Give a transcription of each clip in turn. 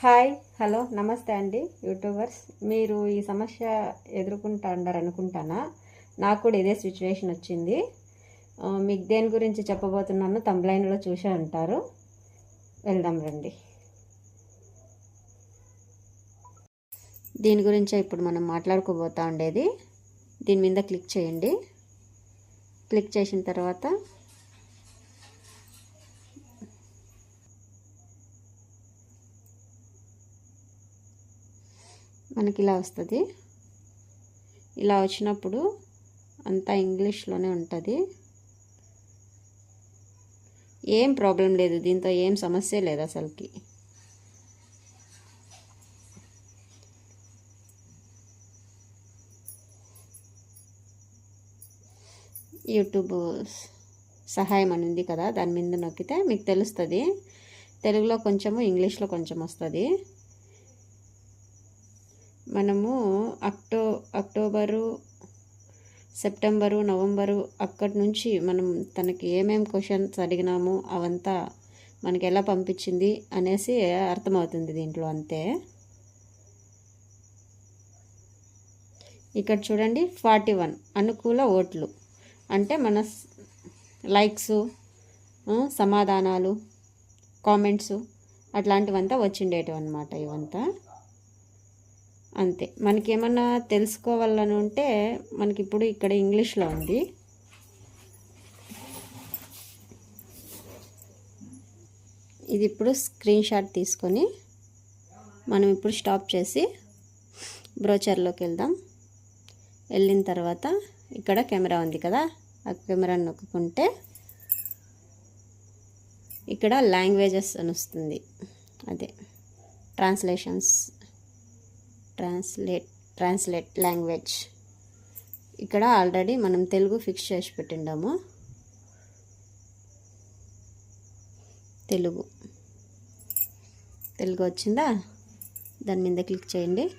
Hi hello నమస్తే అండి YouTubers. మీరు ఈ సమస్య ఎదుర్కొంటా అనుకుంటానా నాకు కూడా ఇదే సిచ్యువేషన్ వచ్చింది. మీకు దేని గురించి చెప్పబోతున్నాను తమ్లైన్లో చూసే అంటారు వెళ్దాం రండి. దీని గురించే ఇప్పుడు మనం మాట్లాడుకోబోతా ఉండేది. దీని మీద క్లిక్ చేయండి. క్లిక్ చేసిన తర్వాత మనకి ఇలా వస్తుంది. ఇలా వచ్చినప్పుడు అంతా ఇంగ్లీష్లోనే ఉంటుంది. ఏం ప్రాబ్లం లేదు దీంతో ఏం సమస్య లేదు అసలుకి. యూట్యూబ్ సహాయం అని ఉంది కదా దాని మీద నొక్కితే మీకు తెలుస్తుంది. తెలుగులో కొంచెము ఇంగ్లీష్లో కొంచెం వస్తుంది. మనము అక్టో అక్టోబరు సెప్టెంబరు నవంబరు అక్కడి నుంచి మనం తనకి ఏమేం క్వశ్చన్స్ అడిగినాము అవంతా మనకి ఎలా పంపించింది అనేసి అర్థమవుతుంది దీంట్లో అంతే. ఇక్కడ చూడండి ఫార్టీ వన్ అనుకూల ఓట్లు. అంటే మన లైక్స్ సమాధానాలు కామెంట్స్ అట్లాంటివంతా వచ్చిండేటివి అనమాట ఇవంతా. అంతే. మనకి ఏమన్నా తెలుసుకోవాలని ఉంటే మనకి ఇప్పుడు ఇక్కడ ఇంగ్లీష్లో ఉంది. ఇది ఇప్పుడు స్క్రీన్ షాట్ తీసుకొని మనం ఇప్పుడు స్టాప్ చేసి బ్రోచర్లోకి వెళ్దాం. వెళ్ళిన తర్వాత ఇక్కడ కెమెరా ఉంది కదా ఆ కెమెరా నొక్కుంటే ఇక్కడ లాంగ్వేజెస్ అని వస్తుంది. అదే ట్రాన్స్లేషన్స్. Translate translate language. ఇక్కడ ఆల్రెడీ మనం తెలుగు ఫిక్స్ చేసి పెట్టిండాము. తెలుగు. తెలుగు వచ్చిందా? దాని మీద క్లిక్ చేయండి.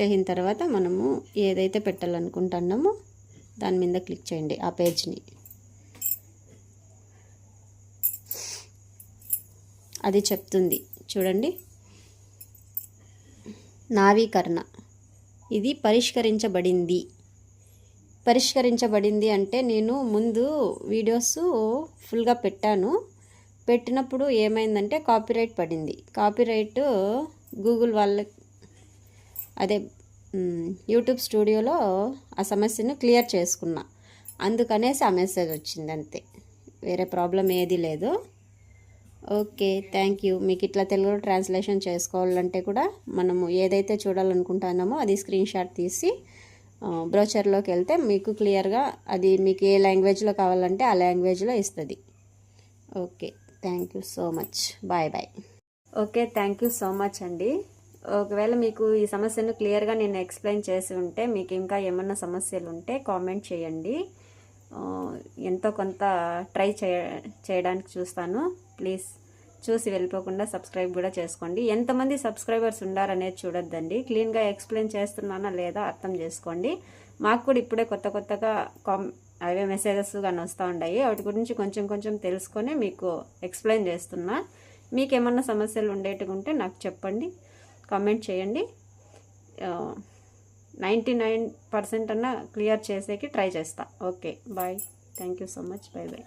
చేసిన తర్వాత మనము ఏదైతే పెట్టాలనుకుంటున్నామో దాని మీద క్లిక్ చేయండి ఆ పేజ్ని. అది చెప్తుంది. చూడండి. నావీకరణ. ఇది పరిష్కరించబడింది. పరిష్కరించబడింది అంటే నేను ముందు వీడియోస్ ఫుల్గా పెట్టాను. పెట్టినప్పుడు ఏమైందంటే కాపీరైట్ పడింది. కాపీరైట్ గూగుల్ వాళ్ళ అదే యూట్యూబ్ స్టూడియోలో ఆ సమస్యను క్లియర్ చేసుకున్నా. అందుకనేసి ఆ మెసేజ్ వచ్చింది అంతే వేరే ప్రాబ్లం ఏది లేదు. ఓకే థ్యాంక్ యూ మీకు ఇట్లా తెలుగులో ట్రాన్స్లేషన్ చేసుకోవాలంటే కూడా మనము ఏదైతే చూడాలనుకుంటున్నామో అది స్క్రీన్ షాట్ తీసి బ్రోచర్లోకి వెళ్తే మీకు క్లియర్గా అది మీకు ఏ లాంగ్వేజ్లో కావాలంటే ఆ లాంగ్వేజ్లో ఇస్తుంది. Okay thank you so much bye bye okay thank you so much అండి. ఒకవేళ మీకు ఈ సమస్యను క్లియర్గా నేను ఎక్స్ప్లెయిన్ చేసి ఉంటే మీకు ఇంకా ఏమన్నా సమస్యలు ఉంటే కామెంట్ చేయండి. ఎంతో కొంత ట్రై చేయ చేయడానికి చూస్తాను. ప్లీజ్ చూసి వెళ్ళిపోకుండా సబ్స్క్రైబ్ కూడా చేసుకోండి. ఎంతమంది సబ్స్క్రైబర్స్ ఉండారనేది చూడొద్దండి. క్లీన్గా ఎక్స్ప్లెయిన్ చేస్తున్నానా లేదా అర్థం చేసుకోండి. మాకు కూడా ఇప్పుడే కొత్త కొత్తగా కామ్ అవే మెసేజెస్ కానీ వస్తూ ఉన్నాయి వాటి గురించి కొంచెం కొంచెం తెలుసుకొని మీకు ఎక్స్ప్లెయిన్ చేస్తున్నా. మీకు ఏమన్నా సమస్యలు ఉండేట్టుగా ఉంటే నాకు చెప్పండి. కామెంట్ చేయండి. నైంటీ నైన్ పర్సెంట్ అన్న క్లియర్ చేసేకి ట్రై చేస్తా. Okay bye. Thank you so much. Bye bye